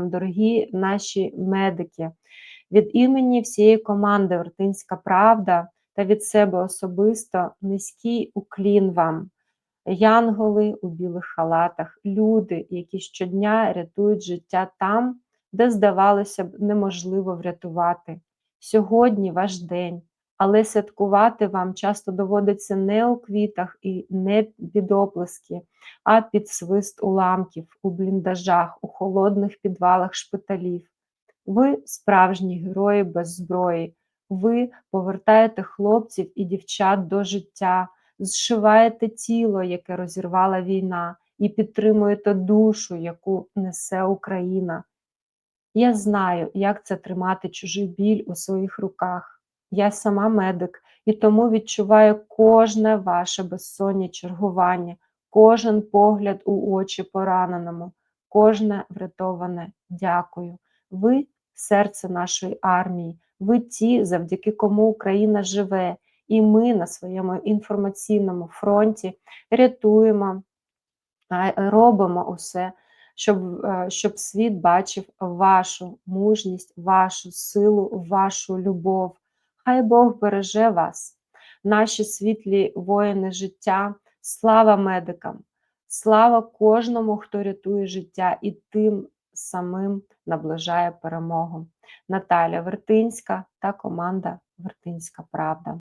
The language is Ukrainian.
дорогі наші медики. Від імені всієї команди Вертинська Правда та від себе особисто низький уклін вам. Янголи у білих халатах, люди, які щодня рятують життя там, де, здавалося б, неможливо врятувати. Сьогодні ваш день, але святкувати вам часто доводиться не у квітах і не під оплески, а під свист уламків, у бліндажах, у холодних підвалах шпиталів. Ви справжні герої без зброї. Ви повертаєте хлопців і дівчат до життя, зшиваєте тіло, яке розірвала війна, і підтримуєте душу, яку несе Україна. Я знаю, як це тримати чужий біль у своїх руках. Я сама медик і тому відчуваю кожне ваше безсонні чергування, кожен погляд у очі пораненому, кожне врятоване дякую. Ви серце нашої армії, ви ті, завдяки кому Україна живе, і ми на своєму інформаційному фронті рятуємо, робимо усе, щоб, е, щоб світ бачив вашу мужність, вашу силу, вашу любов. Хай Бог береже вас, наші світлі воїни життя, слава медикам, слава кожному, хто рятує життя і тим самим наближає перемогу. Наталя Вертинська та команда Вертинська Правда.